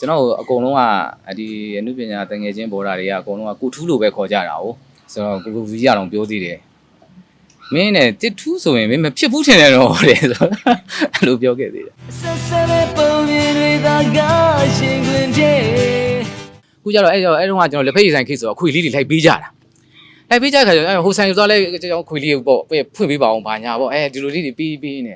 ကျွန်တော်တို့အကုန်လုံးကဒီအနုပညာတငယ်ချင်းဘော်ဒါတွေကအကုန်လုံးကကုထူးလို့ပဲခေါ်ကြတာ哦ဆိုတော့ကိုကိုဗီရအောင်ပြောသေးတယ်မင်းနဲ့တစ်ထူးဆိုရင်မင်းမဖြစ်ဘူးထင်တယ်တော့တဲ့ဆိုတော့အဲ့လိုပြောခဲ့သေးတယ်ဆက်ဆက်တဲ့ပုံမြင်တွေသာကရှင်ခွင်တဲ့ခုကျတော့အဲ့တော့အဲ့တော့ကကျွန်တော်လက်ဖက်ရည်ဆိုင်ခေတ်ဆိုတော့ခွေလေးတွေလိုက်ပေးကြတာလိုက်ပေးကြတဲ့ခါကျတော့အဲ့ဟိုဆိုင်သွားလဲကျွန်တော်ခွေလေးကိုပေါ့ဖွင့်ပေးပါအောင်ဘာညာပေါ့အဲဒီလိုလေးတွေပြီးပြီးနေ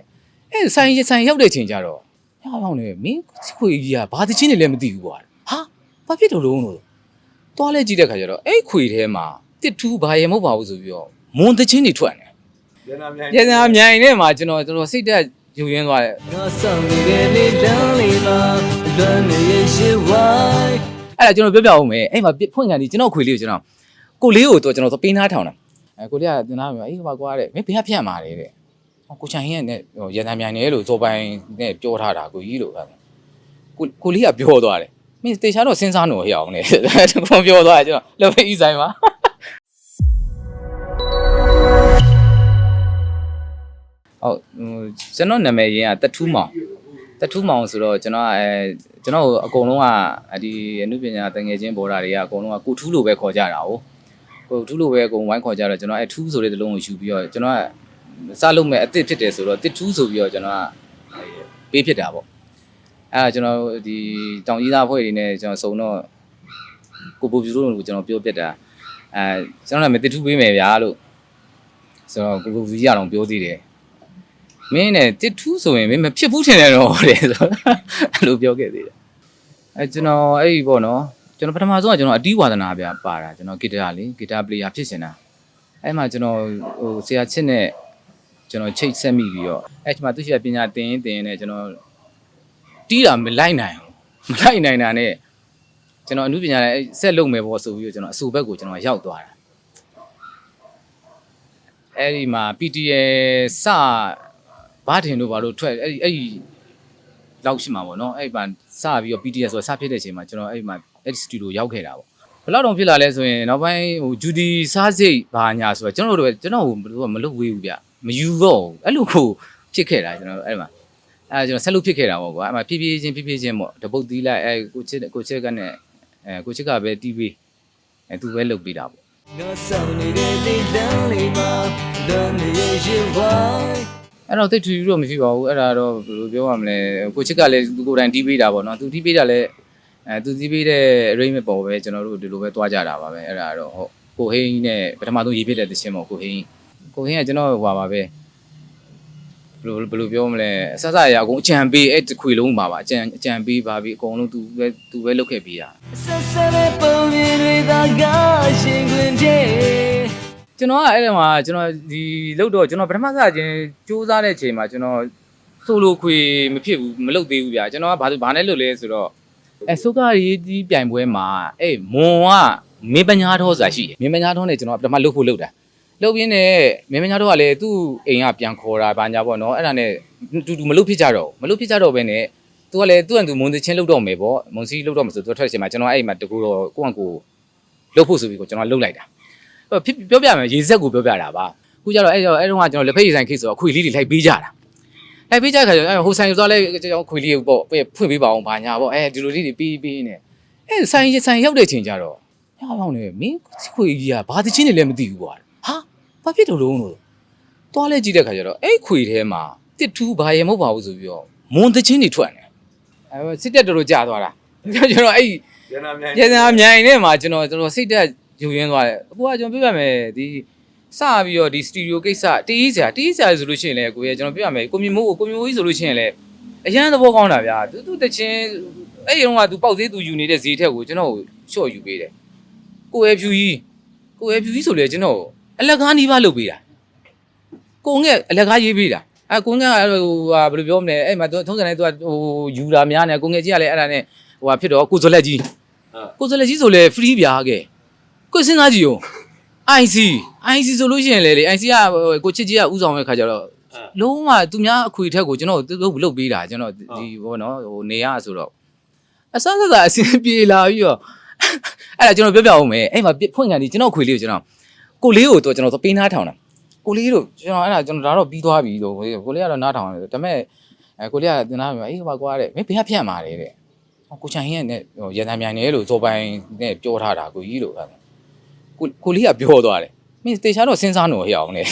အဲ့ဆိုင်ဆိုင်ရောက်တဲ့ချိန်ကျတော့ ဟောင်းဟောင်းနေမင်းခွေကြီးကဘာတချင်းနေလဲမသိဘူးကွာဟာဘာဖြစ်လို့လုံးလို့သွားလဲကြည့်တဲ့ခါကျတော့အဲ့ခွေထဲမှာတစ်ထူးဘာရေမဟုတ်ပါဘူးဆိုပြီးတော့မွန်တချင်းတွေထွက်နေရနာမြိုင်ရန်နာမြိုင်နဲ့မှာကျွန်တော်ကျွန်တော်စိတ်တက်ယူရင်းသွားတယ်ငါဆောင်နေတဲ့လေတန်းလေးမှာ Done the Asian boy အဲ့ဒါကျွန်တော်ပြောပြအောင်မယ်အဲ့မှာဖွင့်ကန်ဒီကျွန်တော်ခွေလေးကိုကျွန်တော်ကိုလေးကိုတော့ကျွန်တော်ပေးနားထောင်တာအဲကိုလေးကတင်သားပြောအေးဘာကွာတဲ့မင်းဘယ်ကဖြတ်မှာလဲတဲ့ဟော ကိုချန်ဟင်းနဲ့ဟိုရန်သားမြိုင်နယ်လို့ဇော်ပိုင်နဲ့ပြောထားတာကိုကြီးလို့အဲ့ကိုကိုလေးကပြောသွားတယ်မင်းတေချာတော့စဉ်းစားလို့ရအောင်နဲ့ကျွန်တော်ပြောသွားတယ်ကျွန်တော်လောပဲဤဆိုင်မှာဟုတ်ဟိုကျွန်တော်နာမည်ရင်းကတထူးမောင်တထူးမောင်ဆိုတော့ကျွန်တော်ကအဲကျွန်တော်အကုန်လုံးကဒီအနုပညာတငယ်ချင်းဘော်ဒါတွေကအကုန်လုံးကကုထူးလို့ပဲခေါ်ကြတာ哦ကိုထူးလို့ပဲအကုန်ဝိုင်းခေါ်ကြတော့ကျွန်တော်အဲထူးဆိုတဲ့သလုံးကိုယူပြီးတော့ကျွန်တော်က စလုပ်မဲ့အစ်စ်ဖြစ်တယ်ဆိုတော့တစ်ထူးဆိုပြီးတော့ကျွန်တော်ကပေးဖြစ်တာပေါ့အဲဒါကျွန်တော်ဒီတောင်ကြီးသားဖွဲ့တွေနဲ့ကျွန်တော်စုံတော့ကိုပူပြူလို့ကျွန်တော်ပြောပြတာအဲကျွန်တော်လည်းမတစ်ထူးပေးမယ်ဗျာလို့ဆိုတော့ကိုပူပြူရအောင်ပြောသေးတယ်မင်းနဲ့တစ်ထူးဆိုရင်မင်းမဖြစ်ဘူးထင်တယ်တော့တဲ့ဆိုတော့အဲ့လိုပြောခဲ့သေးတယ်အဲကျွန်တော်အဲ့ဒီပေါ့နော်ကျွန်တော်ပထမဆုံးကကျွန်တော်အတီးဝါသနာပြပါတာကျွန်တော်ဂီတလေဂီတပလေယာဖြစ်နေတာအဲ့မှာကျွန်တော်ဟိုဆရာချစ်နဲ့ ကျွန်တော်ချိတ်ဆက်မိပြီးတော့အဲ့ဒီမှာသူရှိတဲ့ပညာသင်ရင်သင်ရင်နဲ့ကျွန်တော်တီးတာမလိုက်နိုင်ဘူးမလိုက်နိုင်တာနဲ့ကျွန်တော်အမှုပညာနဲ့အဲ့ဆက်လုပ်မယ်ပေါ့ဆိုပြီးတော့ကျွန်တော်အစူဘက်ကိုကျွန်တော်ရောက်သွားတာအဲ့ဒီမှာ PTA စဘာတင်တို့ဘာလို့ထွက်အဲ့ဒီအဲ့ဒီလောက်ရှိမှာပေါ့နော်အဲ့ဒီမှာစပြီးတော့ PTS ဆိုစဖြစ်တဲ့အချိန်မှာကျွန်တော်အဲ့ဒီမှာအဲ့ဒီစတူဒီယိုရောက်ခဲ့တာပေါ့ဘယ်လောက်တောင်ဖြစ်လာလဲဆိုရင်နောက်ပိုင်းဟိုဂျူဒီစားစိတ်ဘာညာဆိုတော့ကျွန်တော်တို့ပဲကျွန်တော်ဟိုမလုပ်ဝေးဘူးဗျ မယူတော့ဘူးအဲ့လိုကိုဖြစ်ခဲ့တာကျွန်တော်အဲ့ဒီမှာအဲ့ကျွန်တော်ဆက်လုပ်ဖြစ်ခဲ့တာပေါ့ကွာအဲ့မှာဖြည်းဖြည်းချင်းဖြည်းဖြည်းချင်းပေါ့တပုတ်သီးလိုက်အဲ့ကိုချစ်ကိုချစ်ကနဲ့အဲကိုချစ်ကပဲတီးပေးအဲသူပဲလုပ်ပေးတာပေါ့ငါဆောင်နေတဲ့လေတန်းလေးမှာ Done the Asian boy အဲ့တော့တိတ်ထူထူတော့မရှိပါဘူးအဲ့ဒါတော့ဘယ်လိုပြောရမလဲကိုချစ်ကလည်းသူကိုယ်တိုင်တီးပေးတာပေါ့နော်သူတီးပေးတာလည်းအဲသူတီးပေးတဲ့ rate မပေါ်ပဲကျွန်တော်တို့ဒီလိုပဲတွားကြတာပါပဲအဲ့ဒါတော့ဟုတ်ကိုဟိန်းနဲ့ပထမဆုံးရေးဖြစ်တဲ့သချင်းပေါ့ကိုဟိန်း ကိုဟိန်းကကျွန်တော်ဟိုပါပါပဲဘယ်လိုဘယ်လိုပြောမလဲအဆဆရအကုန်အကြံပေးအဲ့တစ်ခွေလုံးပါပါအကြံအကြံပေးပါပြီအကုန်လုံးသူပဲသူပဲလုပ်ခဲ့ပေးတာဆက်ဆက်တဲ့ပုံမြင်တွေသာကရှင်ခွင်တဲ့ကျွန်တော်ကအဲ့ဒီမှာကျွန်တော်ဒီလုပ်တော့ကျွန်တော်ပထမစချင်းစူးစမ်းတဲ့အချိန်မှာကျွန်တော်ဆိုလိုခွေမဖြစ်ဘူးမလုပ်သေးဘူးဗျာကျွန်တော်ကဘာဘာနဲ့လုပ်လဲဆိုတော့အဲဆုကရေးကြီးပြိုင်ပွဲမှာအေးမွန်ကမင်းပညာတော်ဆိုတာရှိတယ်မင်းပညာတော်နဲ့ကျွန်တော်ပထမလုပ်ဖို့လုပ်တာ လုပ်ရင်းနဲ့မင်းပညာတော်ကလည်းသူ့အိမ်ကပြန်ခေါ်တာဘာညာပေါ့နော်အဲ့ဒါနဲ့တူတူမလုပ်ဖြစ်ကြတော့ဘူးမလုပ်ဖြစ်ကြတော့ဘဲနဲ့သူကလည်းသူ့အန်သူမွန်သချင်းလုပ်တော့မယ်ပေါ့မွန်စီလုပ်တော့မယ်ဆိုသူထွက်တဲ့အချိန်မှာကျွန်တော်အဲ့ဒီမှာတကူတော့ကိုယ့်အန်ကိုလုပ်ဖို့ဆိုပြီးကိုကျွန်တော်လုပ်လိုက်တာအဲ့ဖြစ်ပြောပြမယ်ရေစက်ကိုပြောပြတာပါခုကျတော့အဲ့တော့အဲ့တော့ကကျွန်တော်လက်ဖက်ရည်ဆိုင်ခေတ်ဆိုတော့ခွေလေးတွေလိုက်ပေးကြတာလိုက်ပေးကြတဲ့ခါကျတော့အဲ့ဟိုဆိုင်သွားလဲကျွန်တော်ခွေလေးကိုပေါ့ဖွင့်ပေးပါအောင်ဘာညာပေါ့အဲဒီလိုလေးတွေပြီးပြီးနေအဲ့ဆိုင်ဆိုင်ရောက်တဲ့ချိန်ကျတော့ဟောင်းဟောင်းနေမင်းခွေကြီးကဘာတချင်းနေလဲမသိဘူးကွာဟာ ဘာဖြစ်လို့လုံးလို့သွားလဲကြည့်တဲ့ခါကျတော့အဲ့ခွေထဲမှာတစ်ထူးဘာရေမဟုတ်ပါဘူးဆိုပြီးတော့မွန်တချင်းတွေထွက်နေအဲစစ်တက်တော်တော်ကြာသွားတာကျွန်တော်အဲ့ရနာမြိုင်ရန်နာမြိုင်နဲ့မှာကျွန်တော်ကျွန်တော်စိတ်တက်ယူရင်းသွားတယ်အခုကကျွန်တော်ပြပြမယ်ဒီစပြီးတော့ဒီစတူဒီယိုကိစ္စတီးစရာတီးစရာဆိုလို့ရှိရင်လည်းကိုရကျွန်တော်ပြပြမယ်ကိုမြမိုးကိုမြမိုးကြီးဆိုလို့ရှိရင်လည်းအရန်သဘောကောင်းတာဗျာသူသူတချင်းအဲ့ဒီတော့ကသူပေါက်သေးသူယူနေတဲ့ဈေးထက်ကိုကျွန်တော်ကိုရှော့ယူပေးတယ်ကိုရဖြူကြီးကိုရဖြူကြီးဆိုလေကျွန်တော် အလက်ကားနီးပါးလုပ်ပေးတာကိုငဲ့အလက်ကားရေးပေးတာအဲကိုငဲ့ကဟိုဟာဘယ်လိုပြောမလဲအဲ့မှာထုံးစံတိုင်းသူကဟိုယူတာများနေကိုငဲ့ကြီးကလည်းအဲ့ဒါနဲ့ဟိုဟာဖြစ်တော့ကိုဇလက်ကြီးကိုယ်စလက်ကြီးဆိုလဲ free ပြားခဲ့ကိုယ်စဉ်းစားကြည့်ဦး IC IC ဆိုလို့ရှိရင်လေလေ IC ကကိုချစ်ကြီးကဥဆောင်တဲ့ခါကျတော့လုံးဝသူများအခွေထက်ကိုကျွန်တော်တို့လုတ်ပေးတာကျွန်တော်ဒီဘောနော်ဟိုနေရဆိုတော့အစစစအစင်ပြေလာပြီးတော့အဲ့ဒါကျွန်တော်ပြောပြအောင်မယ်အဲ့မှာဖွင့်ကန်ဒီကျွန်တော်ခွေလေးကိုကျွန်တော် ကိုလေးကိုတော့ကျွန်တော်ပေးနားထောင်တာကိုလေးတို့ကျွန်တော်အဲ့ဒါကျွန်တော်ဒါတော့ပြီးသွားပြီလို့ကိုလေးကတော့နားထောင်တယ်ဒါပေမဲ့အဲကိုလေးကတင်လာပြီအေးဟိုကွာတဲ့မင်းဘယ်ကဖြတ်မှာလဲတဲ့ဟောကိုချန်ဟင်းနဲ့ဟိုရန်တမ်းမြိုင်နေလို့ဇော်ပိုင်နဲ့ပြောထားတာကိုကြီးလို့အဲ့ကိုကိုလေးကပြောသွားတယ်မင်းတေချာတော့စဉ်းစားနေရအောင်လေ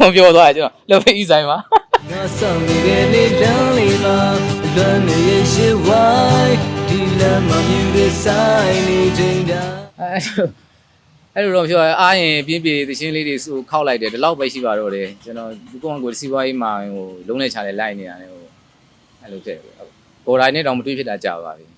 ကိုပြောသွားတယ်ကျွန်တော်လောဖေးဤဆိုင်ပါငါဆောင်နေတဲ့လေလမ်းလေးမှာလွမ်းနေရဲ့ရှိဝိုင်းဒီလမ်းမှာမြူတဲ့ဆိုင်နေချိန်တိုင်းအဲ့လို အဲ့လိုတော့ပြောရအားရင်ပြင်းပြေသချင်းလေးတွေစုခောက်လိုက်တယ်ဒီလောက်ပဲရှိပါတော့တယ်ကျွန်တော်ဒီကောင်ကိုစီးပွားရေးမှာဟိုလုံးနဲ့ချာလဲလိုက်နေတာလေဟိုအဲ့လိုဖြစ်တယ်ဘော်ဒိုင်နဲ့တော့မတွေးဖြစ်တာကြာပါပြီ